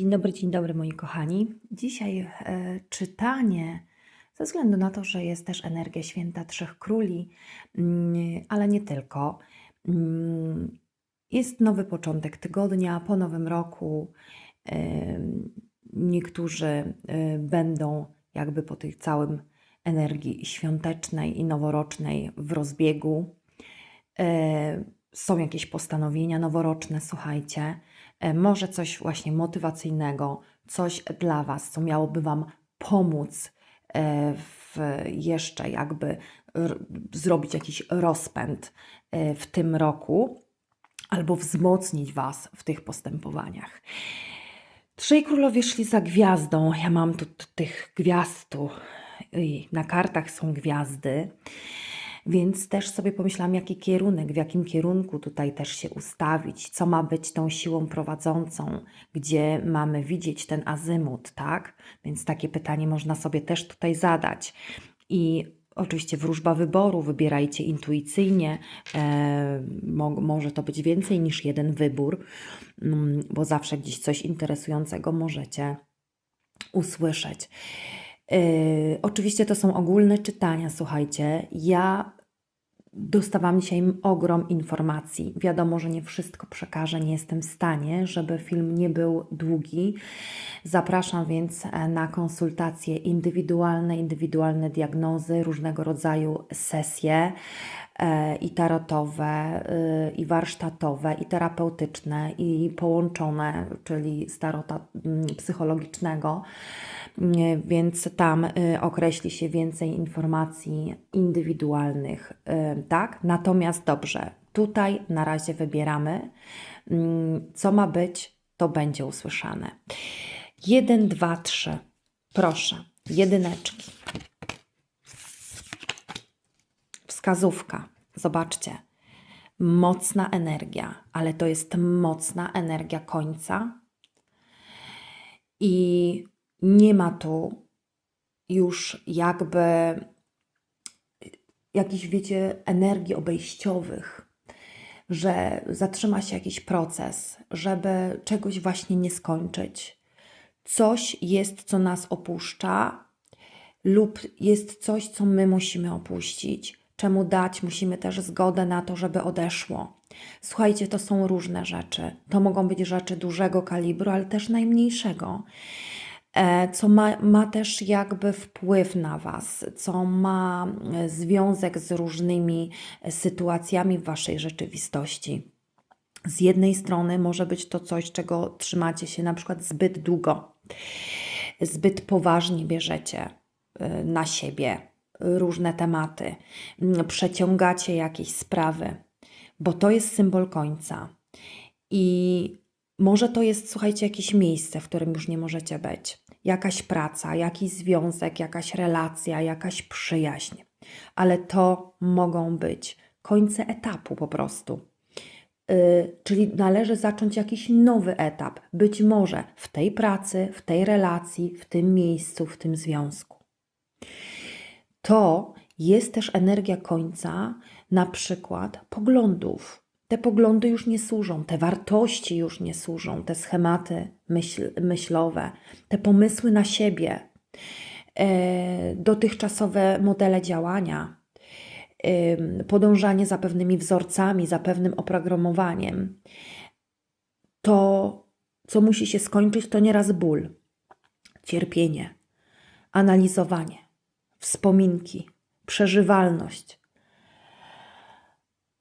Dzień dobry, dzień dobry moi kochani. Dzisiaj e, czytanie, ze względu na to, że jest też energia święta Trzech Króli, mm, ale nie tylko. Mm, Jest nowy początek tygodnia, po nowym roku. em, Niektórzy e, będą jakby po tej całym energii świątecznej i noworocznej w rozbiegu. E, Są jakieś postanowienia noworoczne, słuchajcie. E, Może coś właśnie motywacyjnego, coś dla Was, co miałoby Wam pomóc e, w jeszcze jakby zrobić jakiś rozpęd e, w tym roku, albo wzmocnić Was w tych postępowaniach. Trzej królowie szli za gwiazdą. Ja mam tu tych gwiazd tu. Na kartach są gwiazdy. Więc też sobie pomyślałam, jaki kierunek, w jakim kierunku tutaj też się ustawić, co ma być tą siłą prowadzącą, gdzie mamy widzieć ten azymut, tak? Więc takie pytanie można sobie też tutaj zadać. I oczywiście wróżba wyboru, wybierajcie intuicyjnie, e, mo, może to być więcej niż jeden wybór, mm, bo zawsze gdzieś coś interesującego możecie usłyszeć. Yy, oczywiście to są ogólne czytania, słuchajcie. Ja dostawałam dzisiaj ogrom informacji. Wiadomo, że nie wszystko przekażę, nie jestem w stanie, żeby film nie był długi. Zapraszam więc e, na konsultacje indywidualne, indywidualne diagnozy, różnego rodzaju sesje i tarotowe, y, i warsztatowe, i terapeutyczne, i połączone, czyli z tarota mm, psychologicznego. Nie, Więc tam y, określi się więcej informacji indywidualnych, y, tak? Natomiast dobrze, tutaj na razie wybieramy, mm, co ma być, to będzie usłyszane. Jeden, dwa, trzy. Proszę, jedyneczki. Wskazówka. Zobaczcie. Mocna energia, ale to jest mocna energia końca. I nie ma tu już jakby jakichś, wiecie, energii obejściowych, że zatrzyma się jakiś proces, żeby czegoś właśnie nie skończyć. Coś jest, co nas opuszcza, lub jest coś, co my musimy opuścić. Czemu dać? Musimy też zgodę na to, żeby odeszło. Słuchajcie, to są różne rzeczy. To mogą być rzeczy dużego kalibru, ale też najmniejszego e, co ma, ma też jakby wpływ na Was, co ma e, związek z różnymi e, sytuacjami w Waszej rzeczywistości. Z jednej strony może być to coś, czego trzymacie się na przykład zbyt długo, zbyt poważnie bierzecie na siebie różne tematy, przeciągacie jakieś sprawy, bo to jest symbol końca. I może to jest, słuchajcie, jakieś miejsce, w którym już nie możecie być. Jakaś praca, jakiś związek, jakaś relacja, jakaś przyjaźń. Ale to mogą być końce etapu po prostu. Y, czyli należy zacząć jakiś nowy etap, być może w tej pracy, w tej relacji, w tym miejscu, w tym związku. To jest też energia końca, na przykład poglądów. Te poglądy już nie służą, te wartości już nie służą, te schematy myśl, myślowe, te pomysły na siebie, e, dotychczasowe modele działania, podążanie za pewnymi wzorcami, za pewnym oprogramowaniem. To, co musi się skończyć, to nieraz ból, cierpienie, analizowanie, wspominki, przeżywalność,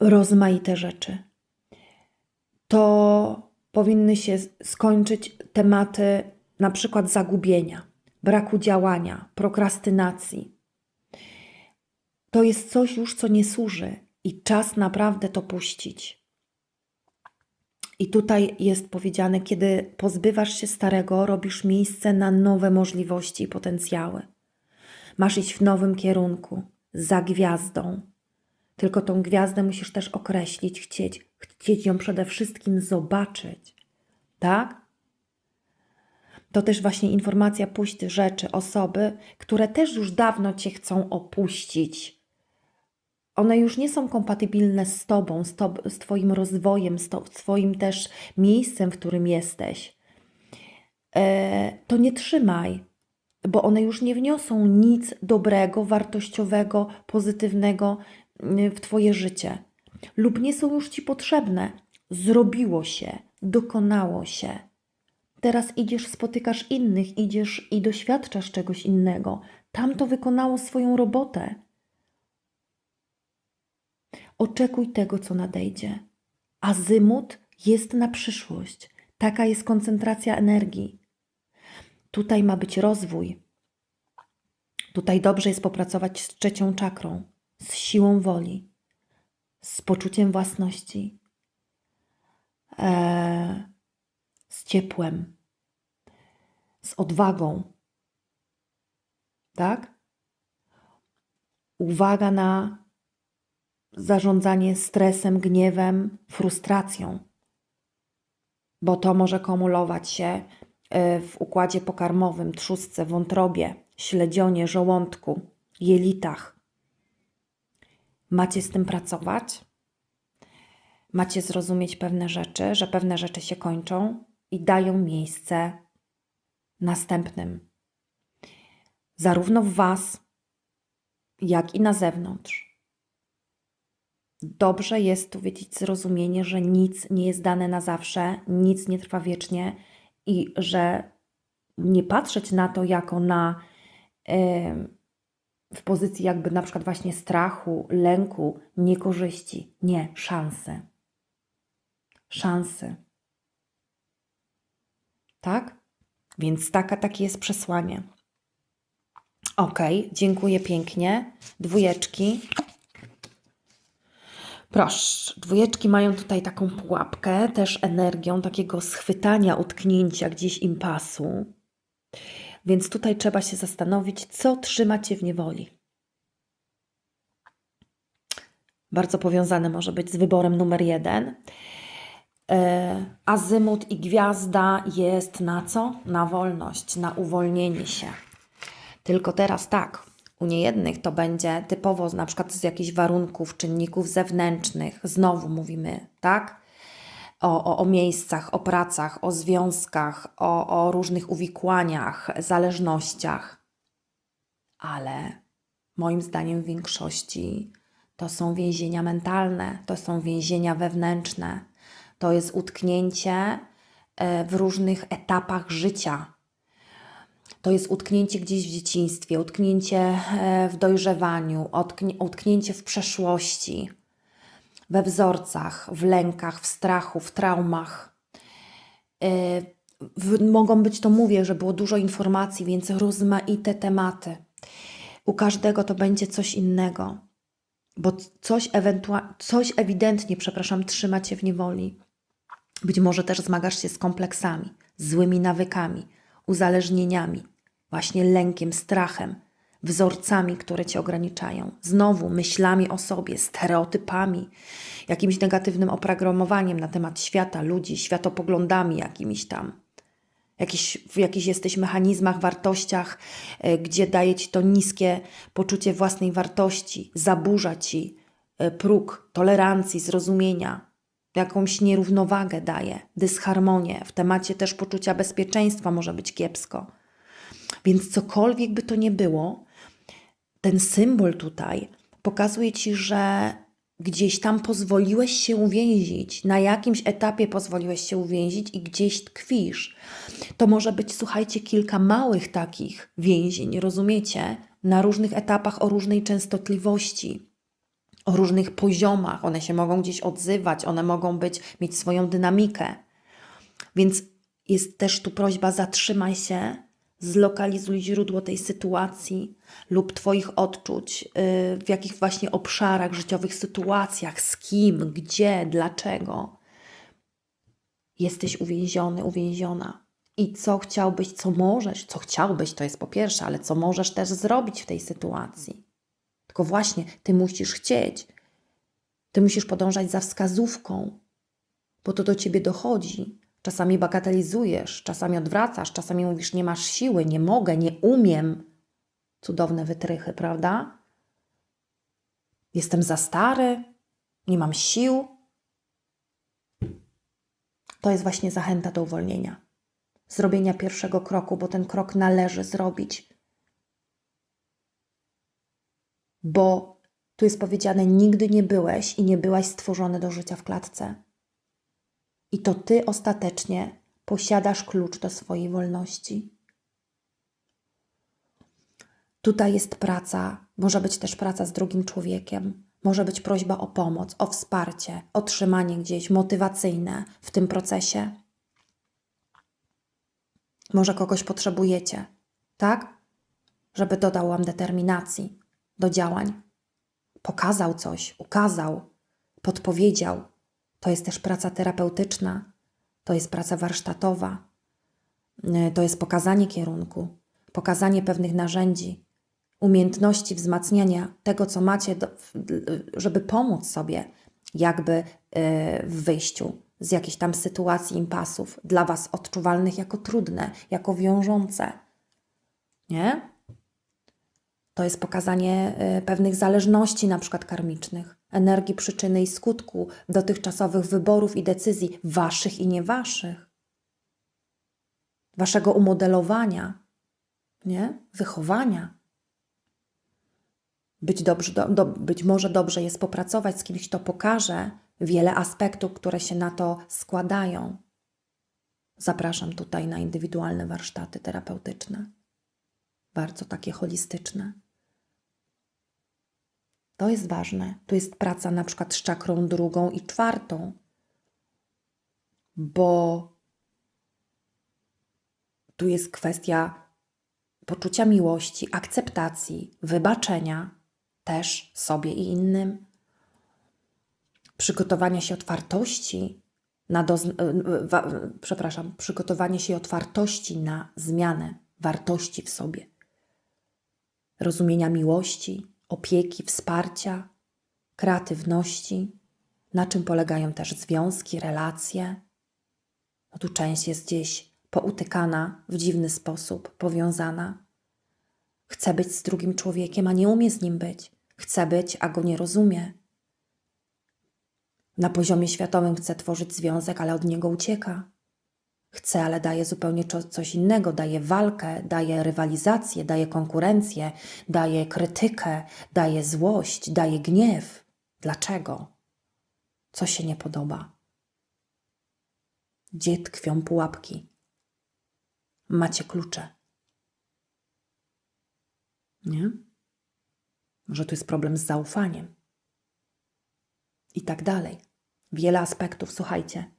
rozmaite rzeczy. To powinny się skończyć tematy na przykład zagubienia, braku działania, prokrastynacji. To jest coś już, co nie służy i czas naprawdę to puścić. I tutaj jest powiedziane, kiedy pozbywasz się starego, robisz miejsce na nowe możliwości i potencjały. Masz iść w nowym kierunku, za gwiazdą. Tylko tą gwiazdę musisz też określić, chcieć, chcieć ją przede wszystkim zobaczyć. Tak? To też właśnie informacja, puść rzeczy, osoby, które też już dawno Cię chcą opuścić. One już nie są kompatybilne z Tobą, z, to, z Twoim rozwojem, z, to, z Twoim też miejscem, w którym jesteś. e, to nie trzymaj, bo one już nie wniosą nic dobrego, wartościowego, pozytywnego y, w Twoje życie, lub nie są już Ci potrzebne. Zrobiło się, dokonało się. Teraz idziesz, spotykasz innych, idziesz i doświadczasz czegoś innego. Tam to wykonało swoją robotę. Oczekuj tego, co nadejdzie. Azymut jest na przyszłość. Taka jest koncentracja energii. Tutaj ma być rozwój. Tutaj dobrze jest popracować z trzecią czakrą, z siłą woli, z poczuciem własności, eee, z ciepłem, z odwagą. Tak? Uwaga na zarządzanie stresem, gniewem, frustracją, bo to może kumulować się w układzie pokarmowym, trzustce, wątrobie, śledzionie, żołądku, jelitach. Macie z tym pracować. Macie zrozumieć pewne rzeczy, że pewne rzeczy się kończą i dają miejsce następnym. Zarówno w Was, jak i na zewnątrz. Dobrze jest tu wiedzieć zrozumienie, że nic nie jest dane na zawsze, nic nie trwa wiecznie i że nie patrzeć na to jako na w pozycji jakby na przykład właśnie strachu, lęku, niekorzyści. Nie, szansy. Szansy. Tak? Więc taka, takie jest przesłanie. Ok, dziękuję pięknie. Dwójeczki. Proszę, dwójeczki mają tutaj taką pułapkę, też energią takiego schwytania, utknięcia gdzieś impasu. Więc tutaj trzeba się zastanowić, co trzyma cię w niewoli. Bardzo powiązane może być z wyborem numer jeden. E, azymut i gwiazda jest na co? Na wolność, na uwolnienie się. Tylko teraz tak, u niejednych to będzie typowo na przykład z jakichś warunków, czynników zewnętrznych. Znowu mówimy, tak? O, o, o miejscach, o pracach, o związkach, o, o różnych uwikłaniach, zależnościach. Ale moim zdaniem w większości to są więzienia mentalne, to są więzienia wewnętrzne, to jest utknięcie e, w różnych etapach życia. To jest utknięcie gdzieś w dzieciństwie, utknięcie e, w dojrzewaniu, utknięcie w przeszłości, we wzorcach, w lękach, w strachu, w traumach. E, mogą być to, mówię, że było dużo informacji, więc rozmaite tematy. U każdego to będzie coś innego, bo coś, coś ewidentnie, przepraszam, trzyma cię w niewoli. Być może też zmagasz się z kompleksami, złymi nawykami, uzależnieniami, właśnie lękiem, strachem, wzorcami, które cię ograniczają, znowu myślami o sobie, stereotypami, jakimś negatywnym oprogramowaniem na temat świata, ludzi, światopoglądami jakimiś tam. Jakiś, w jakichś jesteś mechanizmach, wartościach, y, gdzie daje ci to niskie poczucie własnej wartości, zaburza ci y, próg tolerancji, zrozumienia, jakąś nierównowagę daje, dysharmonię. W temacie też poczucia bezpieczeństwa może być kiepsko. Więc cokolwiek by to nie było, ten symbol tutaj pokazuje ci, że gdzieś tam pozwoliłeś się uwięzić, na jakimś etapie pozwoliłeś się uwięzić i gdzieś tkwisz. To może być, słuchajcie, kilka małych takich więzień, rozumiecie? Na różnych etapach o różnej częstotliwości o różnych poziomach. One się mogą gdzieś odzywać, one mogą być, mieć swoją dynamikę. Więc jest też tu prośba: zatrzymaj się, zlokalizuj źródło tej sytuacji lub Twoich odczuć, yy, w jakich właśnie obszarach, życiowych sytuacjach, z kim, gdzie, dlaczego jesteś uwięziony, uwięziona. I co chciałbyś, co możesz, co chciałbyś, to jest po pierwsze, ale co możesz też zrobić w tej sytuacji. Tylko właśnie ty musisz chcieć. Ty musisz podążać za wskazówką, bo to do ciebie dochodzi. Czasami bagatelizujesz, czasami odwracasz, czasami mówisz: Nie masz siły, nie mogę, nie umiem. Cudowne wytrychy, prawda? Jestem za stary, nie mam sił. To jest właśnie zachęta do uwolnienia. zrobienia pierwszego kroku, bo ten krok należy zrobić. Bo tu jest powiedziane: Nigdy nie byłeś i nie byłaś stworzony do życia w klatce. I to ty ostatecznie posiadasz klucz do swojej wolności. Tutaj jest praca, może być też praca z drugim człowiekiem, może być prośba o pomoc, o wsparcie, o trzymanie gdzieś motywacyjne w tym procesie. Może kogoś potrzebujecie, tak? Żeby dodał Wam determinacji do działań. Pokazał coś, ukazał, podpowiedział. To jest też praca terapeutyczna, to jest praca warsztatowa, Yy, to jest pokazanie kierunku, pokazanie pewnych narzędzi, umiejętności wzmacniania tego, co macie, do, żeby pomóc sobie jakby yy, w wyjściu z jakiejś tam sytuacji impasów, dla Was odczuwalnych jako trudne, jako wiążące. Nie? To jest pokazanie yy, pewnych zależności, na przykład karmicznych, energii przyczyny i skutku, dotychczasowych wyborów i decyzji, Waszych i nie Waszych, Waszego umodelowania, nie? wychowania. Być, dobrze, do, do, być może dobrze jest popracować z kimś, kto pokaże wiele aspektów, które się na to składają. Zapraszam tutaj na indywidualne warsztaty terapeutyczne, bardzo takie holistyczne. To jest ważne. Tu jest praca na przykład z czakrą drugą i czwartą, bo tu jest kwestia poczucia miłości, akceptacji, wybaczenia też sobie i innym, przygotowania się otwartości na wa- przepraszam, przygotowanie się otwartości na zmianę wartości w sobie, rozumienia miłości, opieki, wsparcia, kreatywności, na czym polegają też związki, relacje. No tu część jest gdzieś poutykana w dziwny sposób, powiązana. Chce być z drugim człowiekiem, a nie umie z nim być. Chce być, a go nie rozumie. Na poziomie światowym chce tworzyć związek, ale od niego ucieka. Chce, ale daje zupełnie coś innego. Daje walkę, daje rywalizację, daje konkurencję, daje krytykę, daje złość, daje gniew. Dlaczego? Co się nie podoba? Gdzie tkwią pułapki? Macie klucze. Nie? Może tu jest problem z zaufaniem. I tak dalej. Wiele aspektów, słuchajcie.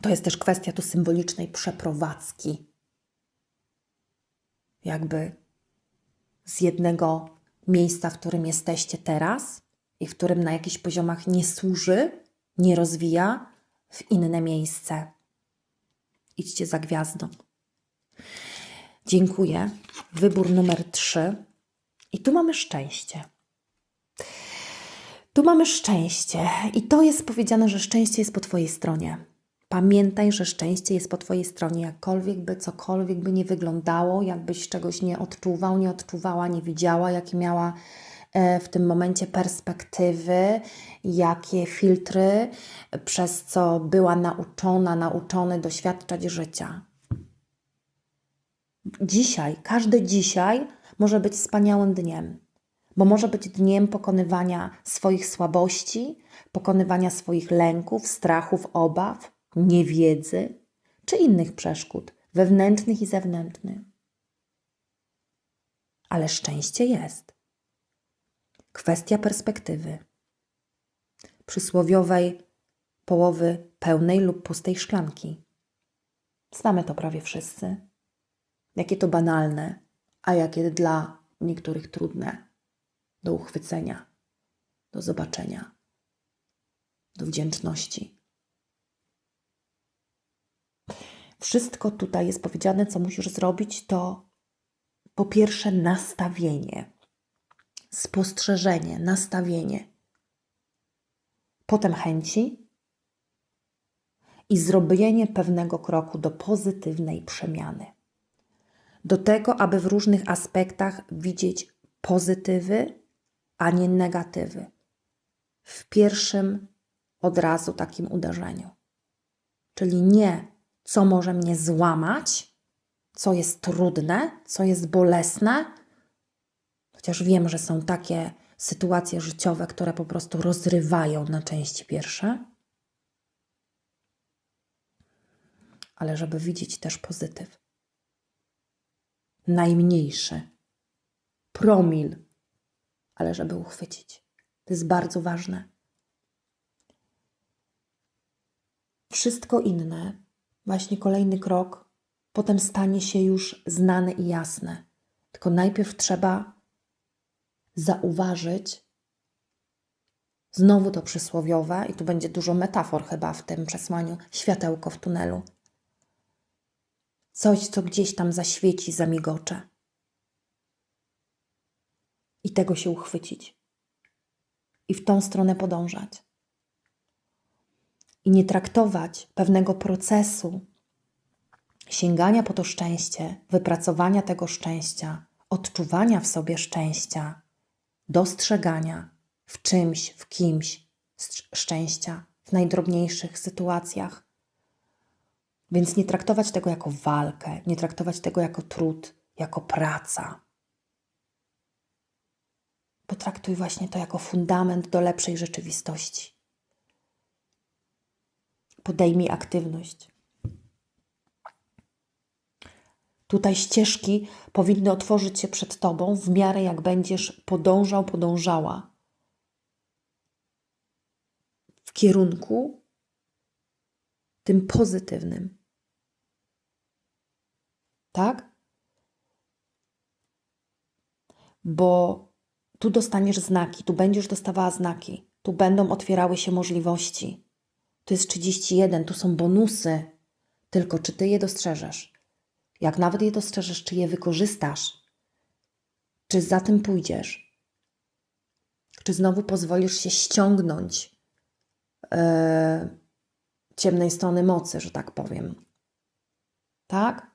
To jest też kwestia tu symbolicznej przeprowadzki. Jakby z jednego miejsca, w którym jesteście teraz i w którym na jakichś poziomach nie służy, nie rozwija, w inne miejsce. Idźcie za gwiazdą. Dziękuję. Wybór numer trzy. I tu mamy szczęście. Tu mamy szczęście. I to jest powiedziane, że szczęście jest po Twojej stronie. Pamiętaj, że szczęście jest po Twojej stronie, jakkolwiek by cokolwiek by nie wyglądało, jakbyś czegoś nie odczuwał, nie odczuwała, nie widziała, jakie miała e, w tym momencie perspektywy, jakie filtry, przez co była nauczona, nauczony doświadczać życia. Dzisiaj, każdy dzisiaj może być wspaniałym dniem, bo może być dniem pokonywania swoich słabości, pokonywania swoich lęków, strachów, obaw, niewiedzy czy innych przeszkód wewnętrznych i zewnętrznych. Ale szczęście jest. Kwestia perspektywy. Przysłowiowej połowy pełnej lub pustej szklanki. Znamy to prawie wszyscy. Jakie to banalne, a jakie dla niektórych trudne do uchwycenia, do zobaczenia, do wdzięczności. Wszystko tutaj jest powiedziane, co musisz zrobić, to po pierwsze nastawienie, spostrzeżenie, nastawienie, potem chęci i zrobienie pewnego kroku do pozytywnej przemiany do tego, aby w różnych aspektach widzieć pozytywy, a nie negatywy. W pierwszym od razu takim uderzeniu. Czyli nie co może mnie złamać, co jest trudne, co jest bolesne. Chociaż wiem, że są takie sytuacje życiowe, które po prostu rozrywają na części pierwsze. Ale żeby widzieć też pozytyw. Najmniejszy. Promil. Ale żeby uchwycić. To jest bardzo ważne. Wszystko inne, właśnie kolejny krok, potem stanie się już znane i jasne. Tylko najpierw trzeba zauważyć, znowu to przysłowiowe, i tu będzie dużo metafor chyba w tym przesłaniu, światełko w tunelu. Coś, co gdzieś tam zaświeci, zamigocze. I tego się uchwycić. I w tą stronę podążać i nie traktować pewnego procesu sięgania po to szczęście, wypracowania tego szczęścia, odczuwania w sobie szczęścia, dostrzegania w czymś, w kimś szczęścia, w najdrobniejszych sytuacjach. Więc nie traktować tego jako walkę, nie traktować tego jako trud, jako praca. Potraktuj właśnie to jako fundament do lepszej rzeczywistości podejmij aktywność. Tutaj ścieżki powinny otworzyć się przed Tobą w miarę jak będziesz podążał, podążała w kierunku tym pozytywnym. Tak? Bo tu dostaniesz znaki, tu będziesz dostawała znaki, tu będą otwierały się możliwości. To jest 31, tu są bonusy. Tylko czy ty je dostrzeżesz? Jak nawet je dostrzeżesz, czy je wykorzystasz? Czy za tym pójdziesz? Czy znowu pozwolisz się ściągnąć yy, ciemnej strony mocy, że tak powiem? Tak?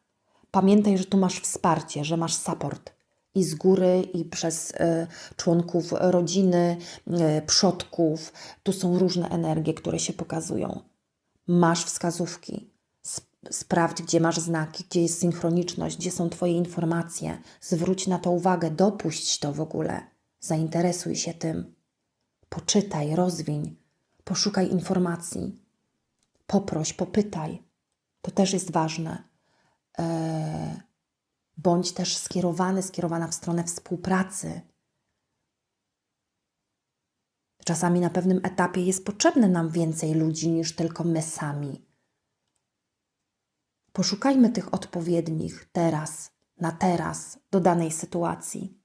Pamiętaj, że tu masz wsparcie, że masz support i z góry, i przez y, członków rodziny, y, przodków. Tu są różne energie, które się pokazują. Masz wskazówki. Sprawdź, gdzie masz znaki, gdzie jest synchroniczność, gdzie są Twoje informacje. Zwróć na to uwagę, dopuść to w ogóle. Zainteresuj się tym. Poczytaj, rozwiń, poszukaj informacji. Poproś, popytaj. To też jest ważne. Eee, bądź też skierowany, skierowana w stronę współpracy. Czasami na pewnym etapie jest potrzebne nam więcej ludzi niż tylko my sami. Poszukajmy tych odpowiednich teraz, na teraz, do danej sytuacji.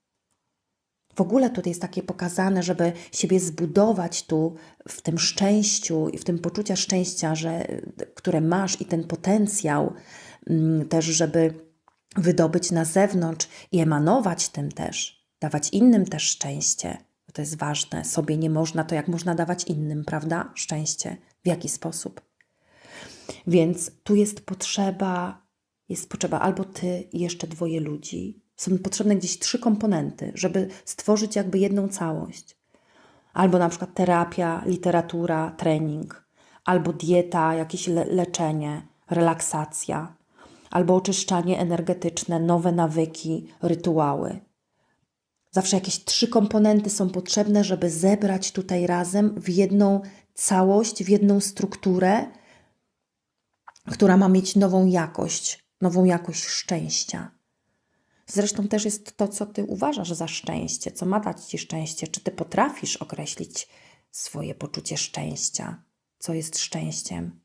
W ogóle tutaj jest takie pokazane, żeby siebie zbudować tu w tym szczęściu i w tym poczucia szczęścia, że, które masz i ten potencjał mm, też, żeby wydobyć na zewnątrz i emanować tym też, dawać innym też szczęście. Bo to jest ważne. Sobie nie można, to jak można dawać innym, prawda? Szczęście. W jaki sposób? Więc tu jest potrzeba, jest potrzeba albo ty i jeszcze dwoje ludzi. Są potrzebne gdzieś trzy komponenty, żeby stworzyć jakby jedną całość. Albo na przykład terapia, literatura, trening, albo dieta, jakieś le leczenie, relaksacja, albo oczyszczanie energetyczne, nowe nawyki, rytuały. Zawsze jakieś trzy komponenty są potrzebne, żeby zebrać tutaj razem w jedną całość, w jedną strukturę, która ma mieć nową jakość, nową jakość szczęścia. Zresztą też jest to, co ty uważasz za szczęście, co ma dać ci szczęście. Czy ty potrafisz określić swoje poczucie szczęścia? Co jest szczęściem?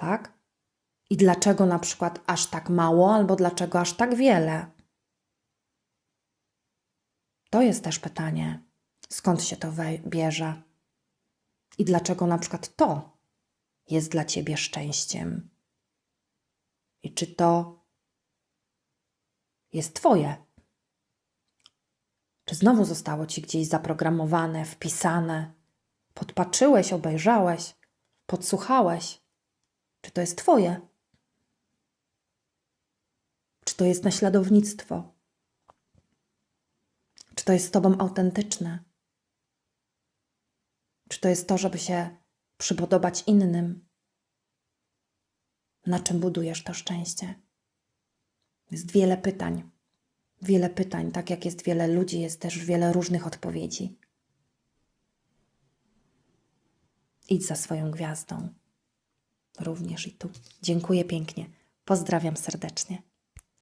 Tak? I dlaczego na przykład aż tak mało, albo dlaczego aż tak wiele? To jest też pytanie, skąd się to bierze i dlaczego na przykład to jest dla ciebie szczęściem. I czy to jest twoje? Czy znowu zostało ci gdzieś zaprogramowane, wpisane? Podpatrzyłeś, obejrzałeś, podsłuchałeś? Czy to jest Twoje? Czy to jest naśladownictwo? Czy to jest z Tobą autentyczne? Czy to jest to, żeby się przypodobać innym? Na czym budujesz to szczęście? Jest wiele pytań. Wiele pytań, tak jak jest wiele ludzi, jest też wiele różnych odpowiedzi. Idź za swoją gwiazdą. Również i tu. Dziękuję pięknie. Pozdrawiam serdecznie.